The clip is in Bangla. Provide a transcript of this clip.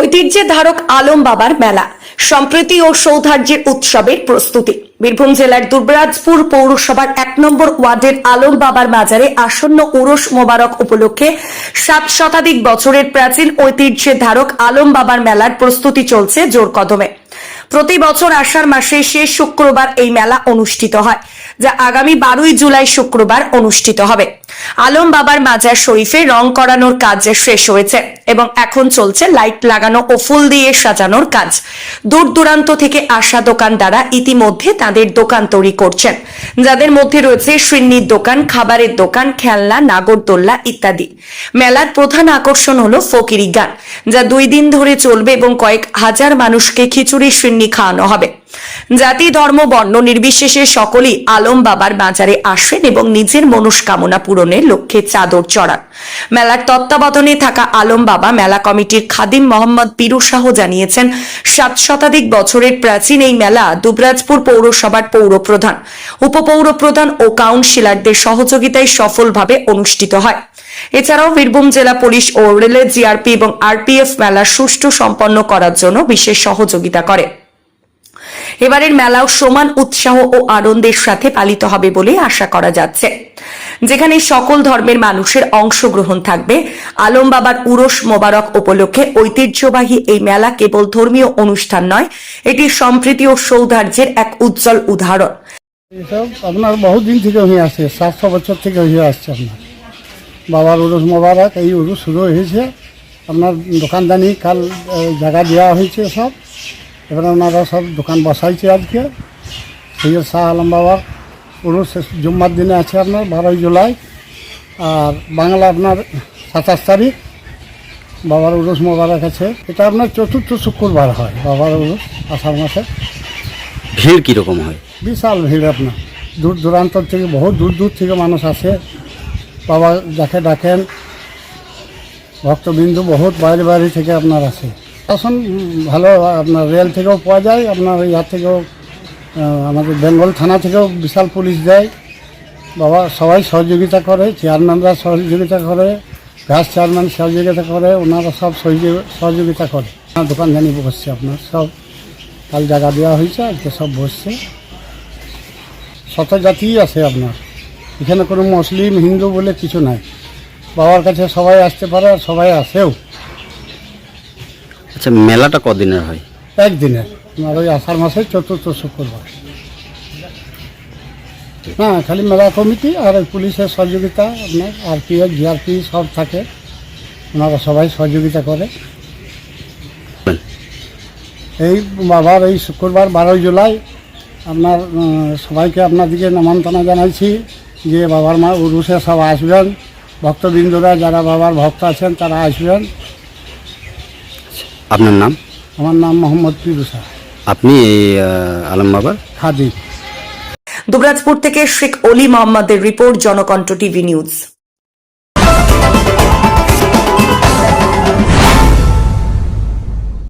ঐতিহ্যের ধারক আলম বাবার মেলা, সম্প্রীতি ও সৌধার্যের উৎসবের প্রস্তুতি। বীরভূম জেলার দুর্বরাজপুর পৌরসভার এক নম্বর ওয়ার্ডের আলম বাবার মাজারে আসন্ন উরস মোবারক উপলক্ষে সাত শতাধিক বছরের প্রাচীন ঐতিহ্যের ধারক আলম বাবার মেলার প্রস্তুতি চলছে জোর কদমে। প্রতি বছর আষাঢ় মাসে শেষ শুক্রবার এই মেলা অনুষ্ঠিত হয়, যা আগামী বারোই জুলাই শুক্রবার অনুষ্ঠিত হবে। আলম বাবার মাজার শরীফে রং করানোর কাজ শেষ হয়েছে এবং এখন চলছে লাইট লাগানো ও ফুল দিয়ে সাজানোর কাজ। দূর দূরান্ত থেকে আসা দোকানদাররা ইতিমধ্যে তাদের দোকান তৈরি করছেন। যাদের মধ্যে রয়েছে সিন্নির দোকান, খাবারের দোকান, খেলনা, নাগরদোল্লা ইত্যাদি। মেলার প্রধান আকর্ষণ হলো ফকিরি গান, যা দুই দিন ধরে চলবে এবং কয়েক হাজার মানুষকে খিচুড়ি সিন্নি খাওয়ানো হবে। জাতি, ধর্ম, বর্ণ নির্বিশেষে সকলেই আলম বাবার বাজারে আসেন এবং নিজের মনস্কামনা পূরণের লক্ষ্যে চাদর চড়ান। মেলার তত্ত্বাবধানে থাকা আলম বাবা মেলা কমিটির খাদিম মোহাম্মদ পিরু শাহ জানিয়েছেন, সাত শতাধিক বছরের প্রাচীন এই মেলা দুবরাজপুর পৌরসভার পৌরপ্রধান। উপপৌরপ্রধান ও কাউন্সিলরদের সহযোগিতায় সফলভাবে অনুষ্ঠিত হয়। এছাড়াও বীরভূম জেলা পুলিশ ও রেলের জিআরপি এবং আরপিএফ মেলা সুষ্ঠু সম্পন্ন করার জন্য বিশেষ সহযোগিতা করে। এবারের মেলাও সমান উৎসাহ ও আনন্দের সাথে পালিত হবে বলে আশা করা যাচ্ছে। যেখানে সকল ধর্মের মানুষের অংশগ্রহণ থাকবে আলম বাবার উরস মোবারক উপলক্ষে ঐতিহ্যবাহী এই মেলা কেবল ধর্মীয় অনুষ্ঠান নয়, এটি সম্প্রীতি ও সৌধার্যের এক উজ্জ্বল উদাহরণ। আপনার বহু দিন থেকে হয়ে আসছে, সাতশো বছর থেকে হয়ে আসছে আপনার। বাবার উরুস মোবারক, এই উরুস শুরু হয়েছে। আপনার দোকানদানি কাল জায়গা দেওয়া হয়েছে সব। এবার ওনারা সব দোকান বসাইছে আজকে। সৈয়দ শাহ আলম বাবার উরুস জুম্মার দিনে আছে আপনার বারোই জুলাই। আর বাংলা আপনার সাতাশ তারিখ বাবার উরুস মোবারক আছে। এটা আপনার চতুর্থ শুক্রবার হয় বাবার উরুস আষাঢ় মাসে। ভিড় কীরকম হয়? বিশাল ভিড় আপনার। দূর দূরান্ত থেকে বহু দূর দূর থেকে মানুষ আসে। বাবা যাকে ডাকেন ভক্তবিন্দু বহুত বাইরে বাইরে থেকে আপনার আসে। আসুন ভালো, আপনার রেল থেকেও পাওয়া যায়, আপনার ইয়ার থেকেও আমাদের বেঙ্গল থানা থেকেও বিশাল পুলিশ দেয় বাবা, সবাই সহযোগিতা করে, চেয়ারম্যানরা সহযোগিতা করে ঘাস চেয়ারম্যান সহযোগিতা করে, ওনারা সব সহযোগি- সহযোগিতা করে। আমার দোকানদানি বসছে আপনার, সব কাল জায়গা দেওয়া হয়েছে, আজকে সব বসছে। শত জাতিই আছে আপনার। এখানে কোনো মুসলিম, হিন্দু বলে কিছু নাই। বাবার কাছে সবাই আসতে পারে আর সবাই আসেও। আচ্ছা মেলাটা কদিনের হয়? একদিনের। আপনার ওই আষাঢ় মাসের চতুর্থ শুক্রবার। হ্যাঁ খালি মেলা কমিটি আর পুলিশের সহযোগিতা, আপনার আরপিএফ, জিআরপি সব থাকে। ওনারা সবাই সহযোগিতা করে। এই বাবার এই শুক্রবার বারোই জুলাই আপনার সবাইকে আপনাদিকে নামান্তনা জানাইছি যে বাবার মা উরুষে সব আসবেন। ভক্তবৃন্দরা, যারা বাবার ভক্ত আছেন, তারা আসবেন। আপনার নাম? আমার নাম মোহাম্মদ পিরুষা আপনি এই আলম বাবা? খাদি দুবরাজপুর থেকে শেখ অলি মোহাম্মদের রিপোর্ট জনকণ্ঠ টিভি নিউজ।